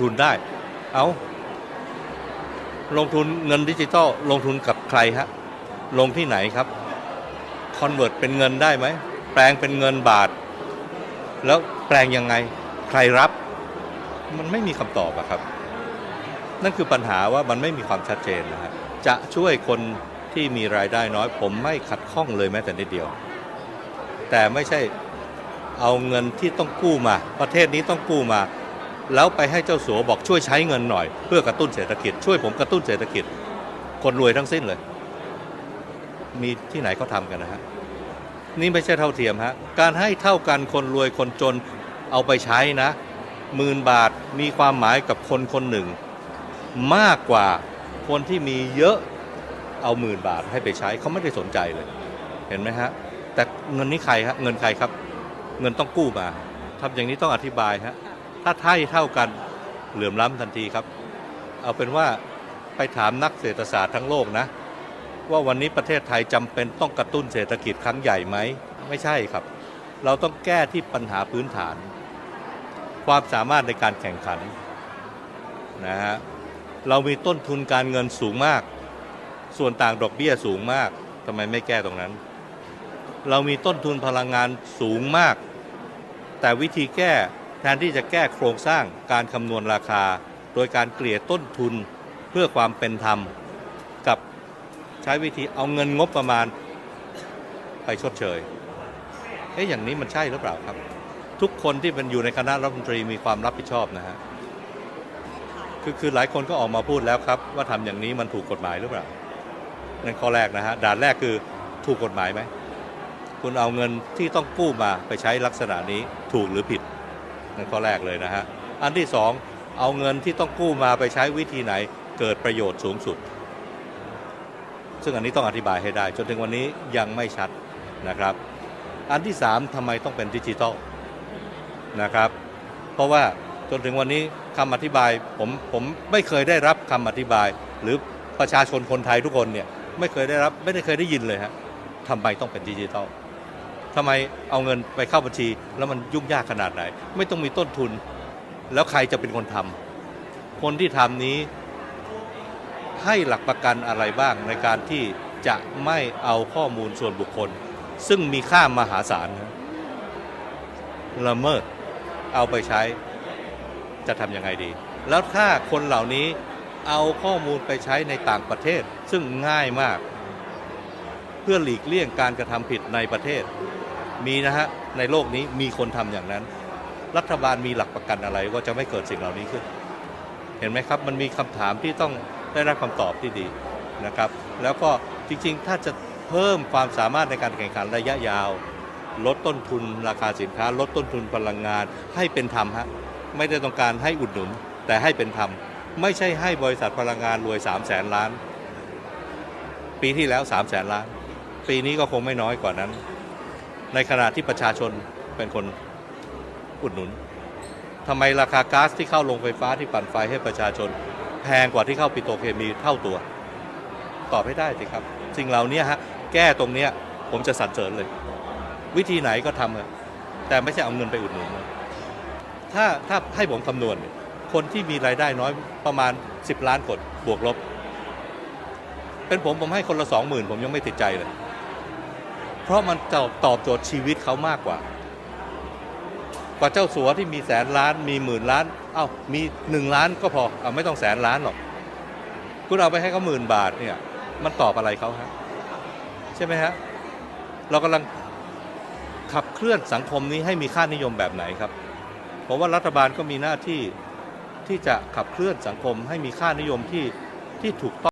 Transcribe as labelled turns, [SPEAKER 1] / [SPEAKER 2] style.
[SPEAKER 1] ทุนได้ เอาลงทุนเงินดิจิตอลลงทุนกับใครฮะ ลงที่ไหนครับ คอนเวิร์ตเป็นเงินได้ไหม แปลงเป็นเงินบาท แล้วแปลงยังไง ใครรับ มันไม่มีคำตอบอะครับ นั่นคือปัญหาว่ามันไม่มีความชัดเจนนะฮะ จะช่วยคนที่มีรายได้น้อย ผมไม่ขัดข้องเลยแม้แต่นิดเดียว แต่ไม่ใช่เอาเงินที่ต้องกู้มา ประเทศนี้ต้องกู้มา แล้วไปให้เจ้าสัวบอกช่วยใช้เงินหน่อย เพื่อกระตุ้นเศรษฐกิจ ช่วยผมกระตุ้นเศรษฐกิจ คนรวยทั้งสิ้นเลย มีที่ไหนเขาทำกันนะฮะนี่ไม่ใช่เท่าเทียมฮะการให้เท่ากันคนรวยคนจนเอาไปใช้นะหมื่นบาทมีความหมายกับคนคนหนึ่ง มากกว่าคนที่มีเยอะเอาหมื่นบาทให้ไปใช้เขาไม่ได้สนใจเลย เห็นไหมฮะ แต่เงินนี้ใครฮะเงินใครครับ เงินต้องกู้มาทำอย่างนี้ต้องอธิบายฮะ ถ้าไท่เท่ากันเหลื่อมล้ำทันทีครับ เอาเป็นว่าไปถามนักเศรษฐศาสตร์ทั้งโลกนะ ว่าวันนี้ประเทศไทยจำเป็นต้องกระตุ้นเศรษฐกิจครั้งใหญ่ไหม ไม่ใช่ครับ เราต้องแก้ที่ปัญหาพื้นฐาน ความสามารถในการแข่งขันนะฮะเรามีต้นทุนการเงินสูงมาก ส่วนต่างดอกเบี้ยสูงมากทำไมไม่แก้ตรงนั้น เรามีต้นทุนพลังงานสูงมาก แต่วิธีแก้ แทนที่จะแก้โครงสร้างการคำนวณราคา โดยการเกลี่ยต้นทุนเพื่อความเป็นธรรม กับใช้วิธีเอาเงินงบประมาณไปชดเชย เอ๊ะอย่างนี้มันใช่หรือเปล่าครับ ทุกคนที่เป็นอยู่ในคณะรัฐมนตรีมีความรับผิดชอบนะฮะคือคือหลายคนก็ออกมาพูดแล้วครับ ว่าทำอย่างนี้มันถูกกฎหมายหรือเปล่านั่นข้อแรกนะฮะด่านแรกคือถูกกฎหมายไหมคุณเอาเงินที่ต้องกู้มาไปใช้ลักษณะนี้ถูกหรือผิด นั่นข้อแรกเลยนะฮะ อันที่สองเอาเงินที่ต้องกู้มาไปใช้วิธีไหนเกิดประโยชน์สูงสุด ซึ่งอันนี้ต้องอธิบายให้ได้ จนถึงวันนี้ยังไม่ชัดนะครับ อันที่สามทำไมต้องเป็นดิจิทัลนะครับ เพราะว่าจนถึงวันนี้คำอธิบายผมผมไม่เคยได้รับคำอธิบาย หรือประชาชนคนไทยทุกคนเนี่ยไม่เคยได้รับไม่ได้เคยได้ยินเลยฮะทำไมต้องเป็นดิจิทัล ทำไมเอาเงินไปเข้าบัญชี แล้วมันยุ่งยากขนาดไหน ไม่ต้องมีต้นทุน แล้วใครจะเป็นคนทำคนที่ทำนี้ให้หลักประกันอะไรบ้างในการที่จะไม่เอาข้อมูลส่วนบุคคล ซึ่งมีค่ามหาศาลนะละเมิดเอาไปใช้จะทำยังไงดี แล้วถ้าคนเหล่านี้เอาข้อมูลไปใช้ในต่างประเทศ ซึ่งง่ายมาก เพื่อหลีกเลี่ยงการกระทำผิดในประเทศ มีนะฮะในโลกนี้มีคนทำอย่างนั้น รัฐบาลมีหลักประกันอะไรว่าจะไม่เกิดสิ่งเหล่านี้ขึ้น เห็นไหมครับมันมีคำถามที่ต้องได้รับคำตอบที่ดีนะครับ แล้วก็จริงๆ ถ้าจะเพิ่มความสามารถในการแข่งขันระยะยาว ลดต้นทุนราคาสินค้า ลดต้นทุนพลังงาน ให้เป็นธรรมฮะไม่ได้ต้องการให้อุดหนุน แต่ให้เป็นธรรมไม่ใช่ให้บริษัทพลังงานรวย 3 0 0แสนล้าน ปีที่แล้ว 3 0 0แสนล้าน ปีนี้ก็คงไม่น้อยกว่านั้น ในขณะที่ประชาชนเป็นคนอุดหนุนทำไมราคาก๊าซที่เข้าโรงไฟฟ้าที่ปั่นไฟให้ประชาชน แพงกว่าที่เข้าปิโตรเคมีเท่าตัว ตอบให้ได้สิครับ สิ่งเหล่านี้ฮะแก้ตรงเนี้ยผมจะสรรเสริญเลย วิธีไหนก็ทำอะแต่ไม่ใช่เอาเงินไปอุดหนุนถ้าถ้าให้ผมคำนวณ คนที่มีรายได้น้อยประมาณ 10 ล้านคนบวกลบ เป็นผมผมให้คนละสองหมื่นผมยังไม่ติดใจเลย เพราะมันตอบตอบโจทย์ชีวิตเขามากกว่า กว่าเจ้าสัวที่มีแสนล้านมีหมื่นล้าน เอ้ามีหนึ่งล้านก็พอเอาไม่ต้องแสนล้านหรอก คุณเอาไปให้เขาหมื่นบาทเนี่ย มันตอบอะไรเขาฮะใช่ไหมฮะเรากำลังขับเคลื่อนสังคมนี้ให้มีค่านิยมแบบไหนครับผมว่ารัฐบาลก็มีหน้าที่ที่จะขับเคลื่อนสังคมให้มีค่านิยมที่ที่ถูกต้อง